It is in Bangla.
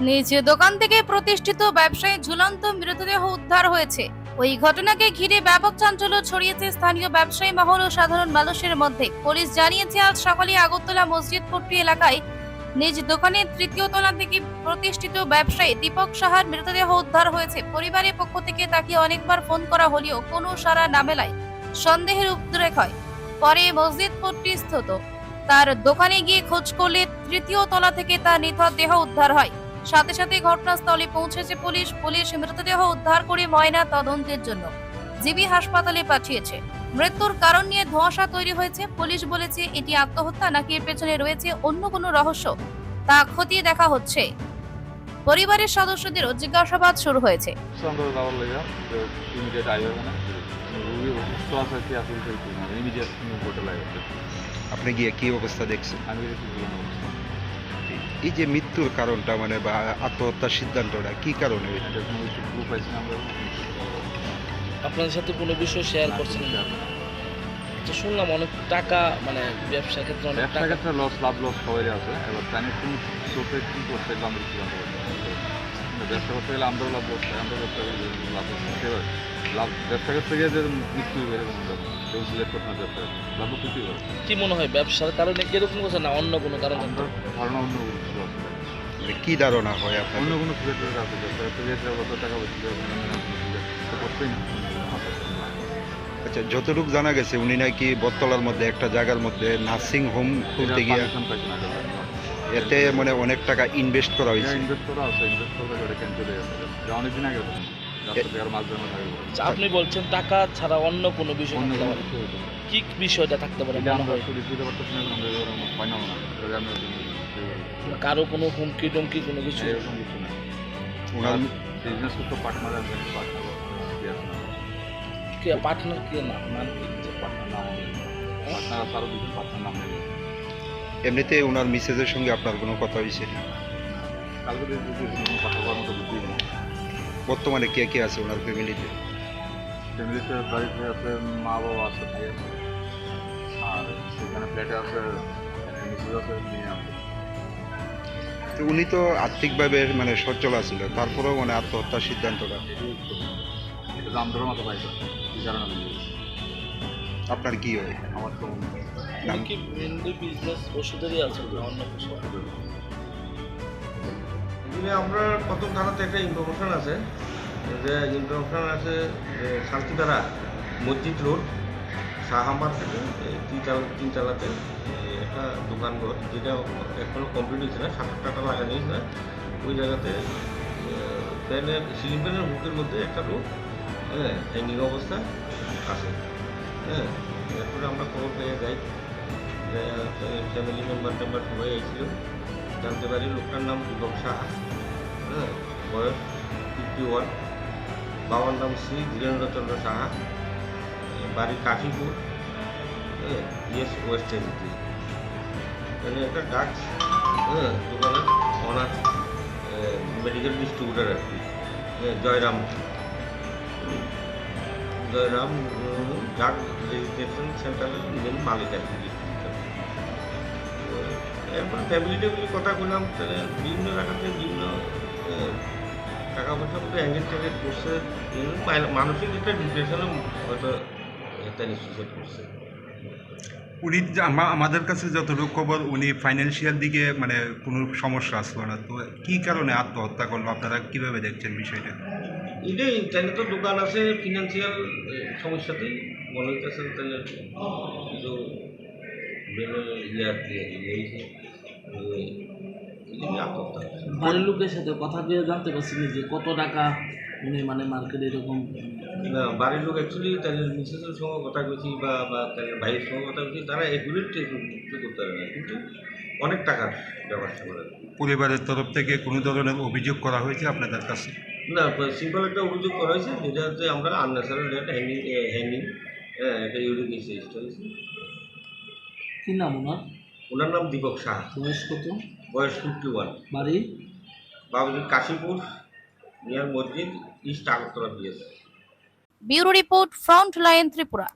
নিজ দোকান থেকে প্রতিষ্ঠিত ব্যবসায়ী ঝুলন্ত মৃতদেহ উদ্ধার হয়েছে। ওই ঘটনাকে ঘিরে ব্যাপক চাঞ্চল্য ছড়িয়েছে স্থানীয় ব্যবসায়ী মহল ও সাধারণ মানুষের মধ্যে। পুলিশ জানিয়েছে, আজ সকালে আগরতলা মসজিদ পট্টি এলাকায় নিজ দোকানের তৃতীয় তলা থেকে প্রতিষ্ঠিত ব্যবসায়ী দীপক সাহার মৃতদেহ উদ্ধার হয়েছে। পরিবারের পক্ষ থেকে তাকে অনেকবার ফোন করা হলেও কোনো সাড়া না মেলায় সন্দেহের উদ্রেক হয়। পরে মসজিদ পট্টিস্থত তার দোকানে গিয়ে খোঁজ করলে তৃতীয় তলা থেকে তার নিথর দেহ উদ্ধার হয়। সাথে সাথে ঘটনাস্থলে পৌঁছেছে পুলিশ। পুলিশ মৃতদেহ উদ্ধার করে ময়না তদন্তের জন্য জিবি হাসপাতালে পাঠিয়েছে। মৃত্যুর কারণ নিয়ে ধোঁয়াশা তৈরি হয়েছে। পুলিশ বলেছে এটি আত্মহত্যা নাকি এর পেছনে রয়েছে অন্য কোনো রহস্য তা খতিয়ে দেখা হচ্ছে। পরিবারের সদস্যদেরও জিজ্ঞাসাবাদ শুরু হয়েছে। আমরা যাওয়ার লেগে ইমিডিয়েট আই হবে না রুগী অসুস্থ আছে কি আসলে কি না ইমিডিয়েট হোটেল আই হবে আপনি গিয়ে কি অবস্থা দেখছেন? আমি দেখি জীবন অবস্থা। এই যে মৃত্যুর কারণটা মানে বা আত্মহত্যার সিদ্ধান্তটা কি কারণে আপনাদের সাথে কোনো বিষয় শেয়ার করছেন না? তো শুনলাম অনেক টাকা মানে ব্যবসার ক্ষেত্রে অনেক ব্যবসা টাকা ক্ষেত্রে লস লাভ লস সবাই আছে। এবার তাই কোন সোর্সে কি করছে এটা আমরা ব্যবসা করতে গেলে আমরাও লাভ খাই আমরা ব্যবসা করতে গেলে লাভ। এবার লাভ ব্যবসা করতে গিয়ে যে মৃত্যু এরকম কেউ সিলেক্ট করতে না ব্যবসা লাভ ক্ষতি করে কি মনে হয় ব্যবসার কারণে কি এরকম করছে না অন্য কোনো কারণ? ধারণা অন্য কোনো কিছু আছে। মানে কি ধারণা হয় আপনার অন্য কোনো সিলেক্টের আছে ব্যবসা করতে গিয়ে কত টাকা বেশি করতেই না। আচ্ছা যতটুকু জানা গেছে উনি নাকি বটতলার মধ্যে একটা জায়গার মধ্যে নার্সিং হোম খুলতে গিয়ে এতে মানে অনেক টাকা ইনভেস্ট করা হয়েছে। ইনভেস্ট করা আছে ইনভেস্ট যা অনেকদিন আগে আচ্ছা, আপনি বলছেন টাকা ছাড়া অন্য কোনো বিষয়। কি বিষয়টা থাকতে পারে হয়? কারও কোনো হুমকি টুমকি কোনো কিছু? পার্টনার কে পার্টনার কে না নাম কি? পার্টনার এমনিতে ওনার মিসেজের সঙ্গে আপনার কোনো কথা হয়েছে? কালকে কথা বলার মতো বুদ্ধি নেই। বর্তমানে কে কে আছে ওনার ফ্যামিলিতে ফ্যামিলিতে বাড়িতে আছে মা বাবা আছে ভাই আছে। আর সেখানে ফ্ল্যাটে আছে মিসেস আছে মেয়ে আছে। তো উনি তো আর্থিকভাবে মানে সচ্ছল আছিল তারপরেও মানে আত্মহত্যার সিদ্ধান্তটা? এটা আমদের মতো পাইছে? আপনার কি হয়? আমার তো উনি কি মেনলি বিজনেস ওষুধেরই আছে অন্য কিছু? এখানে আমরা প্রথম থানাতে একটা ইনফরমেশন আছে। যে ইনফরমেশন আছে যে শান্তিধারা মসজিদ রোড সাহা থেকে তিনতলা এই একটা দোকান ঘর, যেটা এখনও কমপ্লিট হয়েছে না, সাত টাকা লাগানো হয়েছে না। ওই জায়গাতে ফ্যানের সিলিং ফ্যানের বুকের মধ্যে একটা লোক হ্যাঁ হ্যাঙ্গিং অবস্থা আছে। হ্যাঁ এরপরে আমরা খবর পেয়ে যাই। ফ্যামিলি মেম্বার টেম্বার সবাই এসেছিল। জানতে পারি, লোকটার নাম দীপক সাহা। হ্যাঁ বয়স ফিফটি ওয়ান বাবার নাম শ্রী ধীরেন্দ্রচন্দ্র সাহা। বাড়ি কাশীপুর। হ্যাঁ ইয়েস, ওয়েস্ট এনজি মানে একটা ডাক্স হ্যাঁ দোকানের অনার মেডিকেল ডিস্ট্রিবিউটার আর কি। জয়রাম। জয়রাম ডাক রেজিস্ট্রেশন সেন্টারের মেন মালিক আর কি। এরপর ফ্যামিলি টেবিলি কথা বললাম তাহলে বিভিন্ন জায়গাতে বিভিন্ন টাকা পয়সা মতো অ্যাঙ্গেল ট্যাঙ্গেল করছে। মানসিক একটা ডিপ্রেশনে হয়তো একটা নিশ্চিত করছে। উনি আমাদের কাছে যতটুকু খবর উনি ফাইন্যান্সিয়াল দিকে মানে কোনো সমস্যা আসলো না। তো কী কারণে আত্মহত্যা করল? আপনারা কীভাবে দেখছেন বিষয়টা? তাহলে তো দোকান আছে ফিনান্সিয়াল সমস্যাতেই মনে হইতেছে কিছু বাড়ির লোকের সাথে কথা দিয়ে জানতে পারছি যে কত টাকা উনি মানে মার্কেটে এরকম না বাড়ির লোক অ্যাকচুয়ালি তাদের মিসেসের সঙ্গে কথা বলছি বা বা তাদের ভাইয়ের সঙ্গে কথা বলছি তারা এগুলোর করতে পারে না। কিন্তু অনেক টাকার ব্যাপার স্যাপার আর কি। পরিবারের তরফ থেকে কোনো ধরনের অভিযোগ করা হয়েছে আপনাদের কাছে? না সিম্পল একটা অভিযোগ করা হয়েছে যেটা হচ্ছে আমরা আননেসারি রেট হ্যাঙ্গিং হ্যাঙ্গিং হ্যাঁ একটা ইউরিক হয়েছে। কি নাম ওনার? ওনার নাম দীপক শাহ বয়স কত? বয়স ফিফটি ওয়ান বাড়ি? বাবুজি কাশীপুর নিয়ার মসজিদ east Agartala BS bureau report front line Tripura.